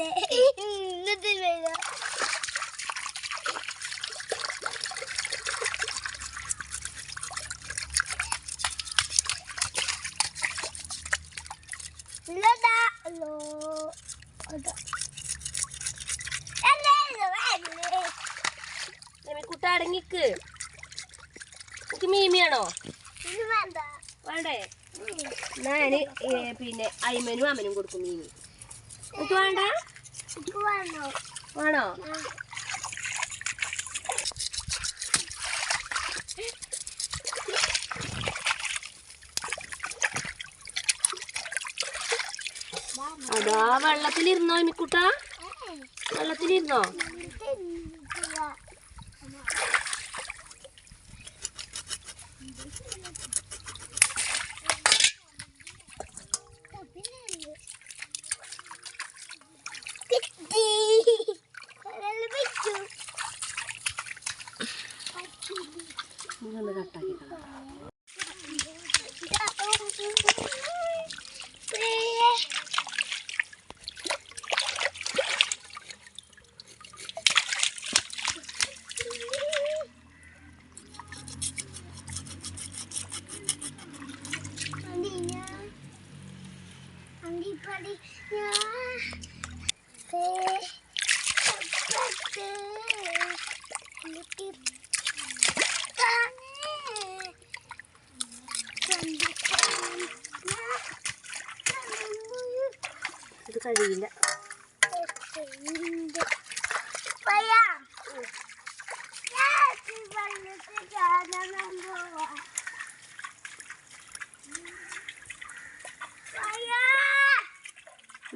ഇല്ലേ ഇന്നത്തെ അല്ലേ അല്ലേ രമിക്കുട്ട അടങ്ങിക്ക്. എനിക്ക് മീമിയാണോ വേണ്ട. വേണ്ടേ? ഞാൻ പിന്നെ അയ്മനും അമ്മനും കൊടുക്കും മീനി എനിക്ക് വേണ്ട? വേണോ? അതാ വെള്ളത്തിലിരുന്നോ ഇനിക്കുട്ടാ വെള്ളത്തിലിരുന്നോ? Bukan.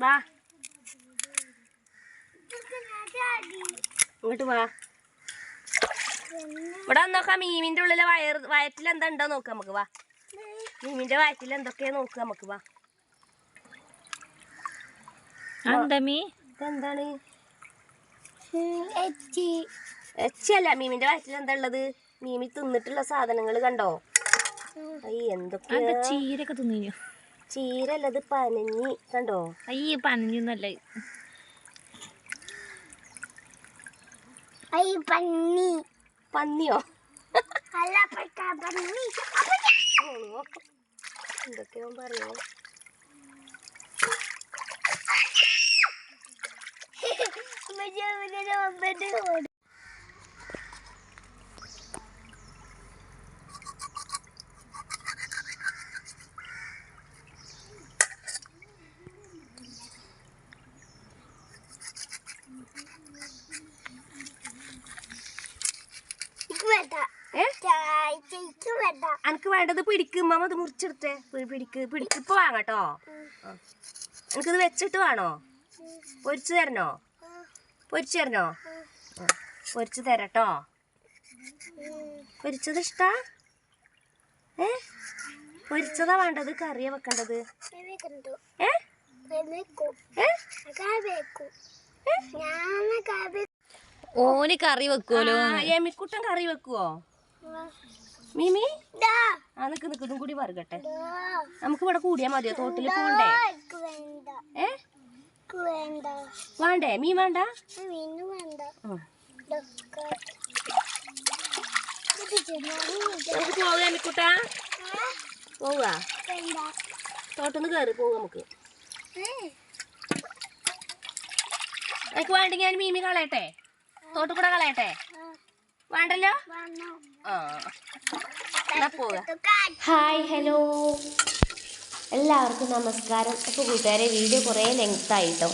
വാ. ഇങ്ങോട്ട് വാ. ഇവിടെ നോക്കാം. മീമിന്റെ ഉള്ളിലെ വയർ വയറ്റിൽ എന്താ ഉണ്ടോ നോക്കാം നമുക്ക് വാ. മീമിന്റെ വയറ്റിൽ എന്തൊക്കെയാ നോക്ക് നമുക്ക് വാ. എന്താണ് എത്തി എച്ചല്ല മീമിന്റെ വയറ്റിൽ എന്താ ഉള്ളത്? മീമി തിന്നിട്ടുള്ള സാധനങ്ങൾ കണ്ടോ? അയ്യ എന്തൊക്കെയാ? എന്താ ചീരൊക്കെ തിന്നിനു? ചീരല്ലത് പനഞ്ഞി. കണ്ടോ? അയ്യ പനഞ്ഞൊന്നല്ല അയ്യ പന്നി. പന്നിയോ? അല്ല പന്നി. എന്തൊക്കെയോ പറയോ അപ്പൊ വേണ്ട ഏ ചായക്ക് വേണ്ട അനക്ക് വേണ്ടത് പിടിക്ക് മാമ അത് മുറിച്ചെടുത്തേ. പിടിക്ക് പിടിക്ക്. ഇപ്പൊ വാങ്ങട്ടോ എനിക്കിത് വെച്ചിട്ട് വേണോ? പൊരിച്ചു തരണോ? പൊരിച്ചു തരണോ? പൊരിച്ചു തരട്ടോ. പൊരിച്ചത് ഇഷ്ടാ? ഏ? പൊരിച്ചതാ വേണ്ടത്? കറിയാ വെക്കേണ്ടത്? ഏ? ഓന് കറി വെക്കുമല്ലോ എമിക്കുട്ടൻ കറി വെക്കുവോ? മീമി? ആ നിക്ക് നിക്ക് ഇതും കൂടി വറുകട്ടെ. നമുക്ക് ഇവിടെ കൂടിയാ മതിയോ? തോട്ടിൽ പോണ്ടേ? വേണ്ട. ഏ? വേണ്ട. വേണ്ടേ? മീൻ വേണ്ട? വേണ്ട. നമുക്ക് പോവുക വേണ്ട. തോട്ടൊന്ന് കയറി പോവുക നമുക്ക്. എനിക്ക് വേണ്ടെങ്കിൽ ഞാൻ മീമി കളയട്ടെ? തോട്ട് കൂടെ കളയട്ടെ വേണ്ടല്ലോ? Hi hello. എല്ലാവർക്കും നമസ്കാരം. അപ്പോൾ കൂട്ടുകാരെ വീഡിയോ കുറേ ലെങ്ത് ആയിട്ടോ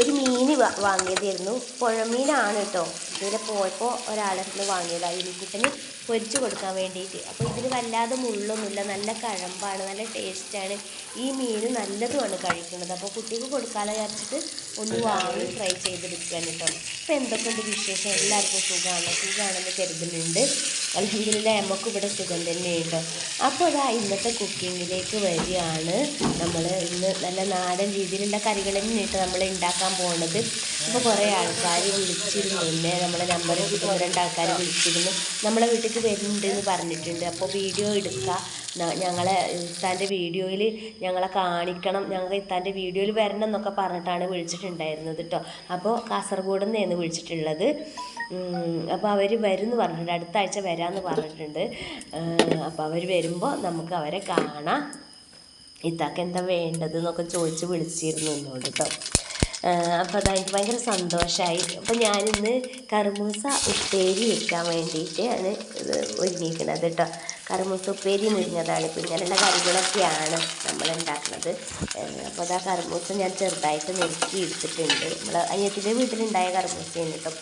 ഒരു മീൻ വാങ്ങിയതായിരുന്നു. പുഴമീനാണ് കേട്ടോ. ഇതിൽ പോയപ്പോൾ ഒരാളെ വാങ്ങിയതാണ് എലിക്കുട്ടന് പൊരിച്ചു കൊടുക്കാൻ വേണ്ടിയിട്ട്. അപ്പോൾ ഇതിന് വല്ലാതെ മുള്ളൊന്നുമില്ല. നല്ല കഴമ്പാണ് നല്ല ടേസ്റ്റാണ്. ഈ മീൻ നല്ലതുമാണ് കഴിക്കുന്നത്. അപ്പോൾ കുട്ടിക്ക് കൊടുക്കാതെ വിചാരിച്ചിട്ട് ഒന്ന് വാങ്ങി ഫ്രൈ ചെയ്തെടുക്കാൻ കേട്ടോ അപ്പോൾ എന്തൊക്കെയുണ്ട് വിശേഷം? എല്ലാവർക്കും സുഖമാണ് സുഖമാണെന്ന് കരുതുന്നുണ്ട്. അല്ലെങ്കിൽ നമുക്ക് ഇവിടെ സുഖം തന്നെയുണ്ടോ. അപ്പോൾ അതാ ഇന്നത്തെ കുക്കിങ്ങിലേക്ക് വരികയാണ് നമ്മൾ ഇന്ന് നല്ല നാടൻ രീതിയിലുള്ള കറികൾ തന്നെയായിട്ട് നമ്മൾ ഉണ്ടാക്കാൻ പോകുന്നത് അപ്പോൾ കുറേ ആൾക്കാർ വിളിച്ചിരുന്നു. എന്നെ നമ്മളെ നമ്പർ കിട്ടുന്ന രണ്ടാൾക്കാർ വിളിച്ചിരുന്നു. നമ്മളെ വീട്ടിലേക്ക് വരുന്നുണ്ട് എന്ന് പറഞ്ഞിട്ടുണ്ട്. അപ്പോൾ വീഡിയോ എടുക്കുക ഞങ്ങളെ ഇത്താന്റെ വീഡിയോയിൽ ഞങ്ങളെ കാണിക്കണം. ഞങ്ങൾ ഇത്താന്റെ വീഡിയോയിൽ വരണം എന്നൊക്കെ പറഞ്ഞിട്ടാണ് വിളിച്ചിട്ടുണ്ടായിരുന്നത് കേട്ടോ അപ്പോൾ കാസർഗോഡ് നിന്നാണ് വിളിച്ചിട്ടുള്ളത്. അപ്പോൾ അവർ വരും എന്ന് പറഞ്ഞിട്ടുണ്ട്. അടുത്ത ആഴ്ച വരാമെന്ന് പറഞ്ഞിട്ടുണ്ട്. അപ്പോൾ അവർ വരുമ്പോൾ നമുക്ക് അവരെ കാണാം. ഇത്താക്ക് എന്താ വേണ്ടത് എന്നൊക്കെ ചോദിച്ച് വിളിച്ചിരുന്നു എന്നോട് കേട്ടോ അപ്പോൾ അതായത് ഭയങ്കര സന്തോഷമായി അപ്പോൾ ഞാനിന്ന് കറുമൂസ ഉപ്പേരി വെക്കാൻ വേണ്ടിയിട്ട് ഇത് ഒരുങ്ങിയിരിക്കുന്നത് കേട്ടോ. കറുമൂസ ഉപ്പേരി മുരിഞ്ഞതാണ് ഇങ്ങനെയുള്ള കറികളൊക്കെയാണ് നമ്മൾ ഉണ്ടാക്കുന്നത് അപ്പോൾ അതാ കറുമൂസ ഞാൻ ചെറുതായിട്ട് നെരുക്കി എടുത്തിട്ടുണ്ട്. നമ്മൾ അനിയത്തിന്റെ വീട്ടിലുണ്ടായ കറുമൂസയാണ് കേട്ടോ.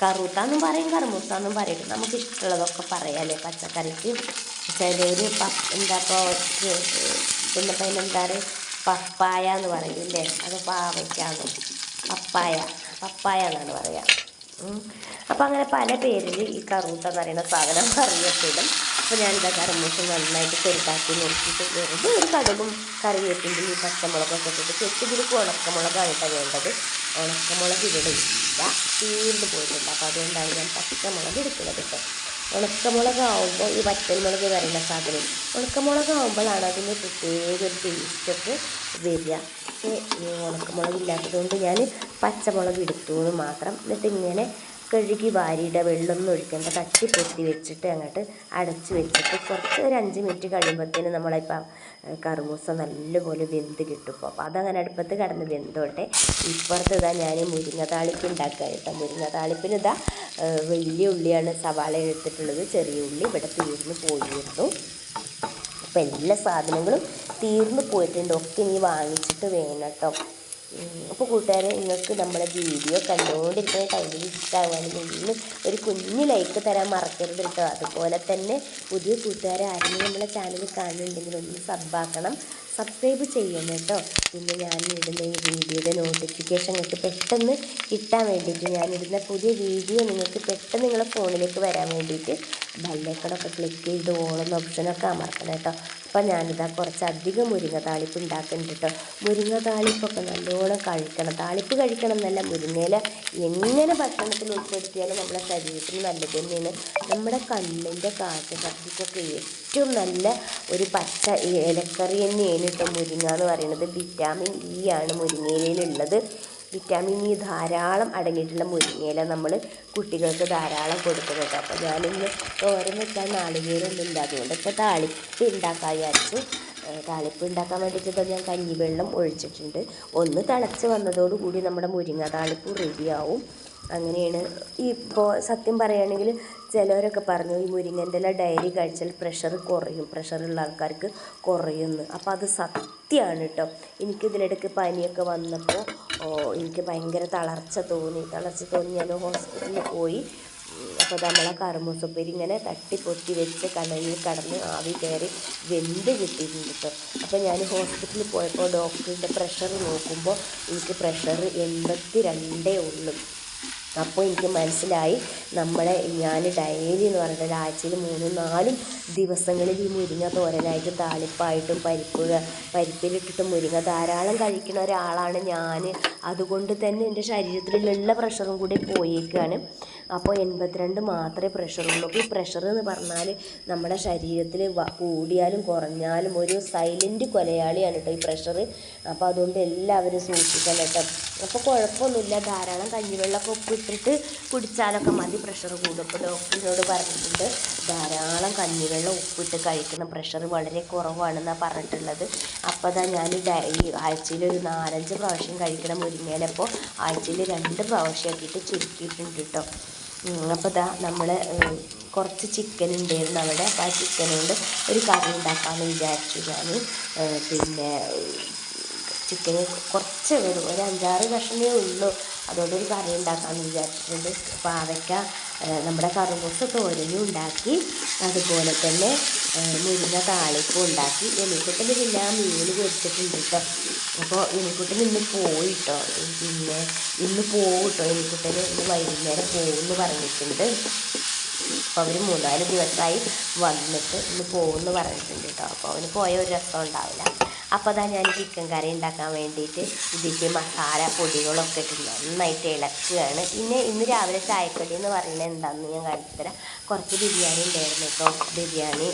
കറുത്താന്നും പറയും കറുമൂസ എന്നും പറയും നമുക്ക് ഇഷ്ടമുള്ളതൊക്കെ പറയാമല്ലേ പച്ചക്കറിക്ക് ചിലവർ എന്താ ഇപ്പോൾ പിന്നെ ഇപ്പം അതിനെന്താ പപ്പായ എന്ന് പറയും ഇല്ലേ? അത് പാവയ്ക്കാന്ന്. പപ്പായ പപ്പായ എന്നാണ് പറയുക അപ്പം അങ്ങനെ പല പേരിൽ ഈ കറൂത്ത എന്ന് പറയുന്ന സാധനം അറിയപ്പെടും. അപ്പോൾ ഞാനിതാ കറമൂസ് നന്നായിട്ട് ചെറുതാക്കി നോക്കിയിട്ട് വെറുതെ ഒരു കടുകും കറിവേപ്പിന്റെ ഈ പച്ചമുളകൊക്കെ ഇട്ടിട്ട് ചെത്തിതിരിക്ക് ഉണക്കമുളകാണ് കേട്ടോ വേണ്ടത്. ഉണക്കമുളക് ഇവിടെ ഇല്ല. തീർന്നു പോയിട്ടുണ്ട്. അപ്പോൾ അതുകൊണ്ടാണ് ഞാൻ പച്ചമുളക് എടുക്കുന്നത് കേട്ടോ. ഉണക്കമുളകാവുമ്പോൾ ഈ വറ്റൽമുളക് പറയുന്ന സാധനം. ഉണക്കമുളകാവുമ്പോഴാണ് അതിന്റെ പ്രത്യേക ഒരു ടേസ്റ്റൊക്കെ വരിക. പക്ഷേ ഈ ഇല്ലാത്തത് കൊണ്ട് ഞാൻ പച്ചമുളക് എടുത്തു എന്ന് മാത്രം. എന്നിട്ട് ഇങ്ങനെ കഴുകി വാരിയുടെ വെള്ളമൊന്നും ഒഴിക്കേണ്ട തട്ടി പൊത്തി വെച്ചിട്ട് അങ്ങോട്ട് അടച്ച് വെച്ചിട്ട് കുറച്ച് ഒരു അഞ്ച് മിനിറ്റ് കഴിയുമ്പോഴത്തേന് നമ്മളിപ്പം കറുമൂസ നല്ലപോലെ വെന്ത് കിട്ടും. അപ്പോൾ അതങ്ങനെ അടുപ്പത്ത് കിടന്ന് വെന്തോട്ടെ. ഇപ്പുറത്ത് ഇതാ ഞാൻ മുരിങ്ങ താളിപ്പ് ഉണ്ടാക്കുക കേട്ടോ. മുരിങ്ങ താളിപ്പിന് ഇതാ വലിയ ഉള്ളിയാണ് സവാള എടുത്തിട്ടുള്ളത്. ചെറിയ ഉള്ളി ഇവിടെ തീർന്ന് പോയിരുന്നു. അപ്പോൾ എല്ലാ സാധനങ്ങളും തീർന്നു പോയിട്ടുണ്ട്. ഒക്കെ ഇനി വാങ്ങിച്ചിട്ട് വേണം കേട്ടോ. അപ്പോൾ കൂട്ടുകാരെ നിങ്ങൾക്ക് നമ്മുടെ വീഡിയോ കണ്ടുകൊണ്ടിരിക്കുന്ന ടൈമിൽ ഒന്ന് ഒരു കുഞ്ഞു ലൈക്ക് തരാൻ മറക്കരുത് കേട്ടോ അതുപോലെ തന്നെ പുതിയ കൂട്ടുകാരെ ആരെങ്കിലും നമ്മുടെ ചാനൽ കാണുന്നുണ്ടെങ്കിൽ ഒന്ന് സബ്ബാക്കണം സബ്സ്ക്രൈബ് ചെയ്യണം കേട്ടോ പിന്നെ ഞാൻ ഇടുന്ന ഈ വീഡിയോയുടെ നോട്ടിഫിക്കേഷൻ നിങ്ങൾക്ക് പെട്ടെന്ന് കിട്ടാൻ വേണ്ടിയിട്ട് ഞാനിടുന്ന പുതിയ വീഡിയോ നിങ്ങൾക്ക് പെട്ടെന്ന് നിങ്ങളുടെ ഫോണിലേക്ക് വരാൻ വേണ്ടിയിട്ട് ബെല്ലൈക്കണൊക്കെ ക്ലിക്ക് ചെയ്ത് ഓളുന്ന ഓപ്ഷനൊക്കെ അമർത്തണം കേട്ടോ. അപ്പം ഞാനിതാ കുറച്ചധികം മുരിങ്ങ താളിപ്പ് ഉണ്ടാക്കുന്നുണ്ട് കേട്ടോ. മുരിങ്ങ താളിപ്പൊക്കെ നല്ലോണം കഴിക്കണം. താളിപ്പ് കഴിക്കണം എന്നല്ല മുരിങ്ങയില എങ്ങനെ ഭക്ഷണത്തിൽ ഉൾപ്പെടുത്തിയാലും നമ്മുടെ ശരീരത്തിന് നല്ലത് തന്നെയാണ്. നമ്മുടെ കണ്ണിന്റെ കാഴ്ച ശക്തിക്കൊക്കെ ഏറ്റവും നല്ല ഒരു പച്ച ഇലക്കറി തന്നെയാണ് കേട്ടോ മുരിങ്ങ എന്ന് പറയുന്നത്. വിറ്റാമിൻ ഇ ആണ് മുരിങ്ങയിലുള്ളത് വിറ്റാമിൻ ഇ ധാരാളം അടങ്ങിയിട്ടുള്ള മുരിങ്ങയില നമ്മൾ കുട്ടികൾക്ക് ധാരാളം കൊടുക്കുന്നത് അപ്പോൾ ഞാനിന്ന് തോരൻ വെച്ചാൽ നാളികേരൊന്നും ഇല്ല അതുകൊണ്ട് ഇപ്പോൾ താളിപ്പ് ഉണ്ടാക്കാൻ വിചാരിച്ചു. താളിപ്പ് ഉണ്ടാക്കാൻ വേണ്ടിയിട്ട് ഞാൻ കഞ്ഞിവെള്ളം ഒഴിച്ചിട്ടുണ്ട്. ഒന്ന് തിളച്ച് വന്നതോടുകൂടി നമ്മുടെ മുരിങ്ങ താളിപ്പ് റെഡിയാവും. അങ്ങനെയാണ് ഇപ്പോൾ സത്യം പറയുകയാണെങ്കിൽ ചിലവരൊക്കെ പറഞ്ഞു ഈ മുരിങ്ങന്റെ ഇല ഡയറി കഴിച്ചാൽ പ്രഷർ കുറയും. പ്രഷറുള്ള ആൾക്കാർക്ക് കുറയുമെന്ന് അപ്പോൾ അത് സത്യമാണ് കേട്ടോ. എനിക്കിതിലിടയ്ക്ക് പനിയൊക്കെ വന്നപ്പോൾ എനിക്ക് ഭയങ്കര തളർച്ച തോന്നി. തളർച്ച തോന്നി. ഞാൻ ഹോസ്പിറ്റലിൽ പോയി. അപ്പോൾ നമ്മളെ കറുമൂസപ്പേരി ഇങ്ങനെ തട്ടി പൊത്തി വെച്ച് കടലിൽ കടന്ന് ആവി കയറി വെന്ത് കിട്ടിയിട്ടുണ്ട് കേട്ടോ. അപ്പോൾ ഞാൻ ഹോസ്പിറ്റലിൽ പോയപ്പോൾ ഡോക്ടറിന്റെ പ്രഷർ നോക്കുമ്പോൾ എനിക്ക് പ്രഷർ എൺപത്തി രണ്ടേ ഉള്ളൂ. അപ്പോൾ എനിക്ക് മനസ്സിലായി. നമ്മളെ ഞാൻ ഡയറി എന്ന് പറഞ്ഞിട്ട് ഒരാഴ്ചയിൽ മൂന്നും നാലും ദിവസങ്ങളിൽ ഈ മുരിങ്ങ തോരനായിട്ട് താളിപ്പായിട്ടും പരിപ്പ് പരിപ്പിലിട്ടിട്ട് മുരിങ്ങ ധാരാളം കഴിക്കുന്ന ഒരാളാണ് ഞാൻ. അതുകൊണ്ട് തന്നെ എന്റെ ശരീരത്തിലുള്ള പ്രഷറും കൂടി പോയേക്കാണ്. അപ്പോൾ എൺപത്തിരണ്ട് മാത്രമേ പ്രഷറുള്ളൂ അപ്പോൾ ഈ പ്രഷർ എന്ന് പറഞ്ഞാൽ നമ്മുടെ ശരീരത്തിൽ കൂടിയാലും കുറഞ്ഞാലും ഒരു സൈലന്റ് കൊലയാളിയാണ് കേട്ടോ ഈ പ്രഷർ അപ്പോൾ അതുകൊണ്ട് എല്ലാവരും സൂക്ഷിക്കണം കേട്ടോ. അപ്പോൾ കുഴപ്പമൊന്നുമില്ല. ധാരാളം കഞ്ഞിവെള്ളമൊക്കെ ഉപ്പിട്ടിട്ട് കുടിച്ചാലൊക്കെ മതി. പ്രഷർ കൂടും. അപ്പോൾ ഡോക്ടറിനോട് പറഞ്ഞിട്ടുണ്ട്. ധാരാളം കഞ്ഞിവെള്ളം ഉപ്പിട്ട് കഴിക്കണം. പ്രഷർ വളരെ കുറവാണെന്നാണ് പറഞ്ഞിട്ടുള്ളത്. അപ്പോൾ അതാ ഞാൻ ഈ ആഴ്ചയിൽ ഒരു നാലഞ്ച് പ്രാവശ്യം കഴിക്കണം മുരിങ്ങയിലപ്പോൾ ആഴ്ചയിൽ രണ്ട് പ്രാവശ്യമാക്കിയിട്ട് ചുരുക്കിയിട്ടുണ്ട് കേട്ടോ അപ്പോൾ ഇതാ നമ്മൾ കുറച്ച് ചിക്കൻ ഉണ്ടായിരുന്നു അവിടെ. അപ്പോൾ ആ ചിക്കൻ കൊണ്ട് ഒരു കറി ഉണ്ടാക്കാമെന്ന് വിചാരിച്ചു ഞാൻ പിന്നെ ചിക്കന് കുറച്ച് വരും. ഒരു അഞ്ചാറ് കഷ്ണമേ ഉള്ളൂ. അതുകൊണ്ട് ഒരു കറി ഉണ്ടാക്കാമെന്ന് വിചാരിച്ചിട്ടുണ്ട്. പാവയ്ക്ക നമ്മുടെ കറുമൂസ തോരനും ഉണ്ടാക്കി അതുപോലെ തന്നെ മുരിങ്ങ താളിപ്പും ഉണ്ടാക്കി. എലിക്കുട്ടന് പിന്നെ ആ മീൻ പൊരിച്ചിട്ടുണ്ട് കേട്ടോ അപ്പോൾ എലിക്കുട്ടൻ ഇന്ന് പോയി കേട്ടോ പിന്നെ ഇന്ന് പോകും കേട്ടോ എലിക്കുട്ടന് ഇന്ന് വൈകുന്നേരം പോകുമെന്ന് പറഞ്ഞിട്ടുണ്ട്. അപ്പോൾ അവർ മൂന്നാൽ ദിവസമായി വന്നിട്ട് ഇന്ന് പോകുമെന്ന് പറഞ്ഞിട്ടുണ്ട് കേട്ടോ അപ്പോൾ അവന് പോയ ഒരു രസം ഉണ്ടാവില്ല. അപ്പോൾ അതാ ഞാൻ ചിക്കൻ കറി ഉണ്ടാക്കാൻ വേണ്ടിയിട്ട് ഇതിന്റെ മസാല പൊടികളൊക്കെ ഇട്ട് നന്നായിട്ട് ഇളക്കുകയാണ് പിന്നെ ഇന്ന് രാവിലെ ചായക്കടി എന്ന് പറയുന്നത് എന്താണെന്ന് ഞാൻ കാണിച്ചു തരാം കുറച്ച് ബിരിയാണി ഉണ്ടായിരുന്നു കേട്ടോ. ബിരിയാണി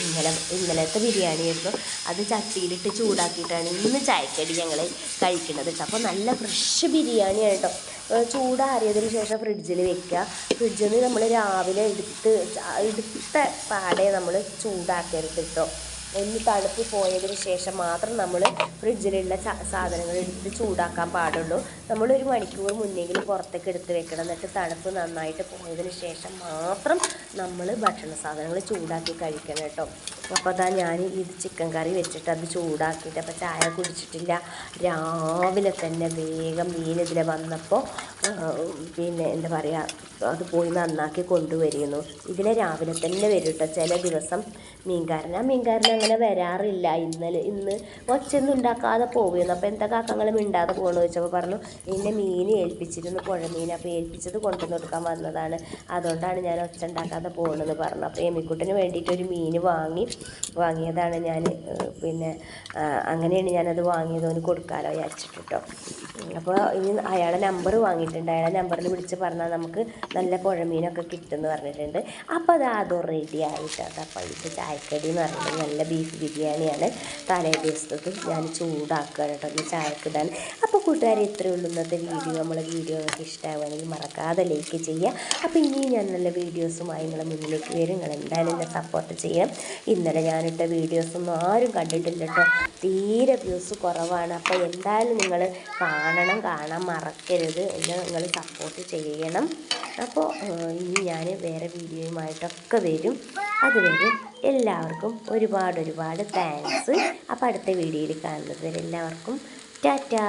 ഇന്നലെ ഇന്നലത്തെ ബിരിയാണി ആയിരുന്നു അത് ചട്ടിയിലിട്ട് ചൂടാക്കിയിട്ടാണ് ഇന്ന് ചായക്കടി ഞങ്ങൾ കഴിക്കുന്നത് അപ്പോൾ നല്ല ഫ്രഷ് ബിരിയാണിയാണ് കേട്ടോ. ഏഹ് ചൂടാറിയതിന് ശേഷം ഫ്രിഡ്ജിൽ വെക്കുക. ഫ്രിഡ്ജിൽ നിന്ന് നമ്മൾ രാവിലെ എടുത്ത് എടുത്ത പാടെ നമ്മൾ ചൂടാക്കരുത് കേട്ടോ. ഒന്ന് തണുപ്പ് പോയതിന് ശേഷം മാത്രം നമ്മൾ ഫ്രിഡ്ജിലുള്ള സാധനങ്ങൾ എടുത്ത് ചൂടാക്കാൻ പാടുള്ളൂ. നമ്മൾ ഒരു മണിക്കൂർ മുന്നെങ്കിലും പുറത്തേക്ക് എടുത്ത് വെക്കണം. എന്നിട്ട് തണുപ്പ് നന്നായിട്ട് പോയതിന് ശേഷം മാത്രം നമ്മൾ ഭക്ഷണ സാധനങ്ങൾ ചൂടാക്കി കഴിക്കണം കേട്ടോ. അപ്പോൾ അതാ ഞാൻ ഇത് ചിക്കൻ കറി വെച്ചിട്ട് അത് ചൂടാക്കിയിട്ട് അപ്പോൾ ചായ കുടിച്ചിട്ടില്ല. രാവിലെ തന്നെ വേഗം മീൻ വന്നപ്പോൾ പിന്നെ എന്താ പറയുക അത് പോയി നന്നാക്കി കൊണ്ടുവരുന്നു. ഇതിനെ രാവിലെ തന്നെ വരും കേട്ടോ ചില ദിവസം മീൻകാരൻ. ആ മീൻകാരൻ അങ്ങനെ വരാറില്ല. ഇന്നലെ ഇന്ന് ഒച്ചൊന്നും ഉണ്ടാക്കാതെ പോകുന്നു അപ്പോൾ എന്താ കാക്കങ്ങൾ മിണ്ടാതെ പോകണമെന്ന് ചോദിച്ചപ്പോൾ പറഞ്ഞു എന്നെ മീൻ ഏൽപ്പിച്ചിരുന്നു പുഴ മീൻ അപ്പോൾ ഏൽപ്പിച്ചത് കൊണ്ടുവന്ന് കൊടുക്കാൻ വന്നതാണ്. അതുകൊണ്ടാണ് ഞാൻ ഒച്ച ഉണ്ടാക്കാതെ പോകണമെന്ന് പറഞ്ഞു. അപ്പോൾ എമിക്കുട്ടിന് വേണ്ടിയിട്ട് ഒരു മീൻ വാങ്ങി വാങ്ങിയതാണ് ഞാൻ പിന്നെ അങ്ങനെയാണ് ഞാനത് വാങ്ങിയത്. അവന് കൊടുക്കാമല്ലോ വിചാരിച്ചിട്ട് കേട്ടോ അപ്പോൾ ഇനി അയാളെ നമ്പർ വാങ്ങിയിട്ടുണ്ട്. അയാളെ നമ്പറിൽ വിളിച്ച് പറഞ്ഞാൽ നമുക്ക് നല്ല പുഴമീനൊക്കെ കിട്ടുമെന്ന് പറഞ്ഞിട്ടുണ്ട്. അപ്പോൾ അത് അതും റെഡി ആയിട്ട് അതപ്പോൾ ഇത് ചായക്കടി എന്ന് പറയുന്നത് നല്ല ബീഫ് ബിരിയാണിയാണ്. തലേ ദിവസത്തത് ഞാൻ ചൂടാക്കുകയാണ് കേട്ടോ ഈ ചായക്കിടാൻ അപ്പോൾ കൂട്ടുകാരെ ഇത്രയേ ഉള്ളൂ ഇന്നത്തെ വീഡിയോ നമ്മളെ വീഡിയോ നിങ്ങൾക്ക് ഇഷ്ടമാവുകയാണെങ്കിൽ മറക്കാതെ ലൈക്ക് ചെയ്യുക. അപ്പോൾ ഇനിയും ഞാൻ നല്ല വീഡിയോസുമായി നിങ്ങളെ മുന്നിലേക്ക് വരും. നിങ്ങൾ എന്തായാലും എന്നെ സപ്പോർട്ട് ചെയ്യാം ഇന്നലെ ഞാനിട്ട വീഡിയോസൊന്നും ആരും കണ്ടിട്ടില്ല കേട്ടോ. തീരെ വ്യൂസ് കുറവാണ്. അപ്പോൾ എന്തായാലും നിങ്ങൾ കാണണം കാണാൻ മറക്കരുത്. എന്നെ നിങ്ങൾ സപ്പോർട്ട് ചെയ്യണം. അപ്പോൾ ഇനി ഞാൻ വേറെ വീഡിയോയുമായിട്ടൊക്കെ വരും. അതുവരെ എല്ലാവർക്കും ഒരുപാട് ഒരുപാട് താങ്ക്സ് അപ്പോൾ അടുത്ത വീഡിയോയിൽ കാണുന്നത് വരെ എല്ലാവർക്കും ടാറ്റാ.